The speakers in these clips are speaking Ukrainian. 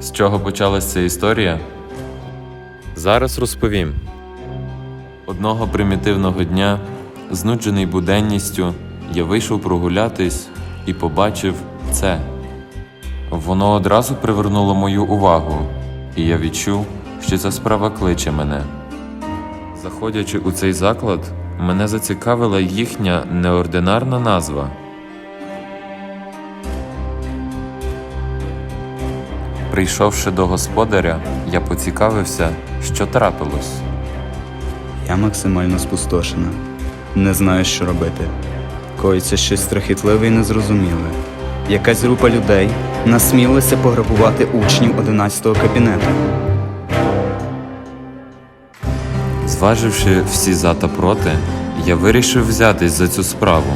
З чого почалася ця історія? Зараз розповім. Одного примітивного дня, знуджений буденністю, я вийшов прогулятись і побачив це. Воно одразу привернуло мою увагу, і я відчув, що ця справа кличе мене. Заходячи у цей заклад, мене зацікавила їхня неординарна назва. Прийшовши до господаря, я поцікавився, що трапилось. Я максимально спустошена. Не знаю, що робити. Коїться щось страхітливе і незрозуміле. Якась група людей насмілилася пограбувати учнів 11-го кабінету. Зваживши всі за та проти, я вирішив взятись за цю справу.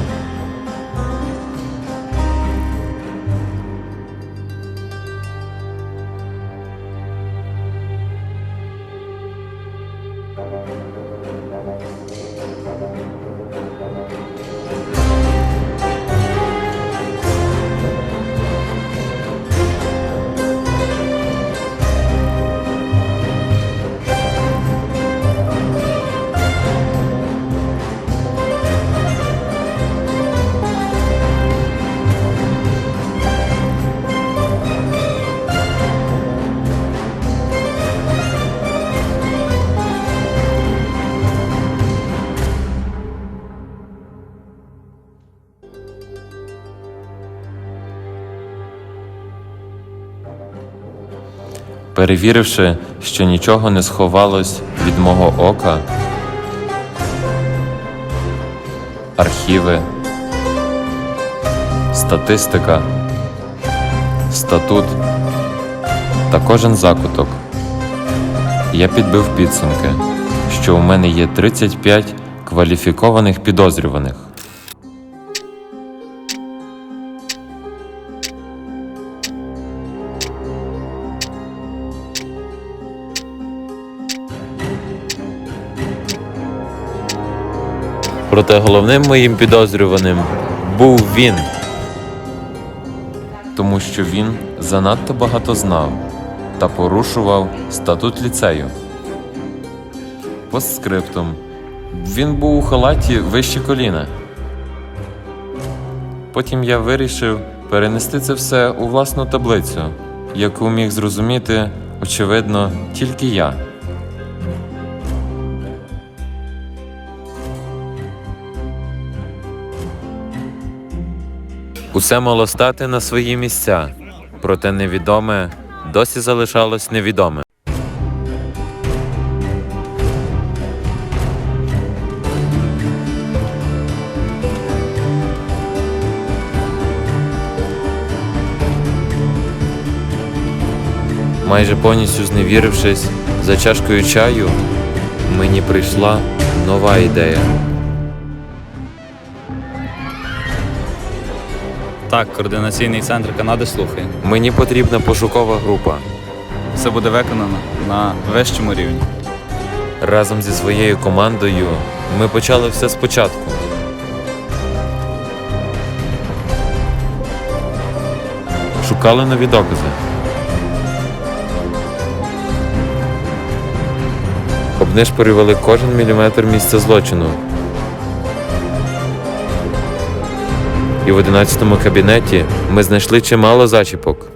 Перевіривши, що нічого не сховалось від мого ока, архіви, статистика, статут та кожен закуток, я підбив підсумки, що у мене є 35 кваліфікованих підозрюваних. Проте головним моїм підозрюваним був він, тому що він занадто багато знав та порушував статут ліцею. Постскриптум. Він був у халаті вище коліна. Потім я вирішив перенести це все у власну таблицю, яку міг зрозуміти, очевидно, тільки я. Усе мало стати на свої місця, проте невідоме досі залишалось невідоме. Майже повністю зневірившись за чашкою чаю, мені прийшла нова ідея. Так, координаційний центр Канади слухає. Мені потрібна пошукова група. Все буде виконано на вищому рівні. Разом зі своєю командою ми почали все спочатку. Шукали нові докази. Обнишпорювали кожен міліметр місця злочину. І в 11-му кабінеті ми знайшли чимало зачіпок.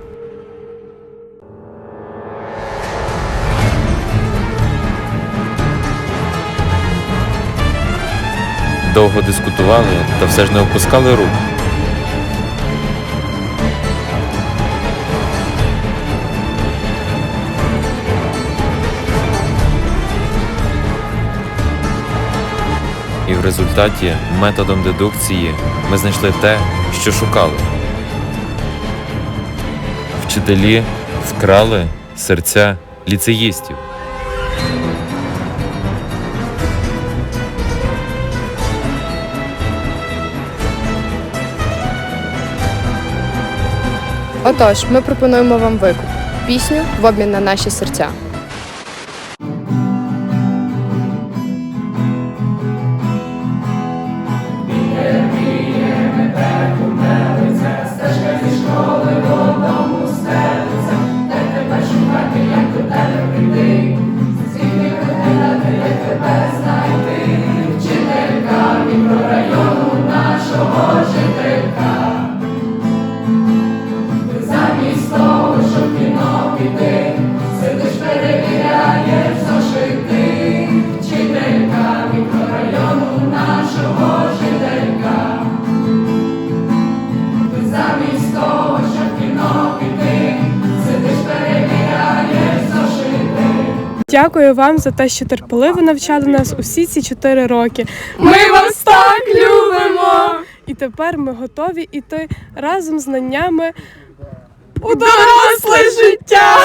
Довго дискутували та все ж не опускали рук. І в результаті методом дедукції ми знайшли те, що шукали. Вчителі вкрали серця ліцеїстів. Отож, ми пропонуємо вам викуп пісню в обмін на наші серця. Де тебе знайти, вчителька мікрорайону нашого жителька. Замість того, що в кіно піти, сидиш перевіряєш зошити, вчителька мікрорайону нашого жителька. Замість того. Дякую вам за те, що терпеливо навчали нас усі ці чотири роки. Ми вас так любимо! І тепер ми готові іти разом з знаннями у доросле життя.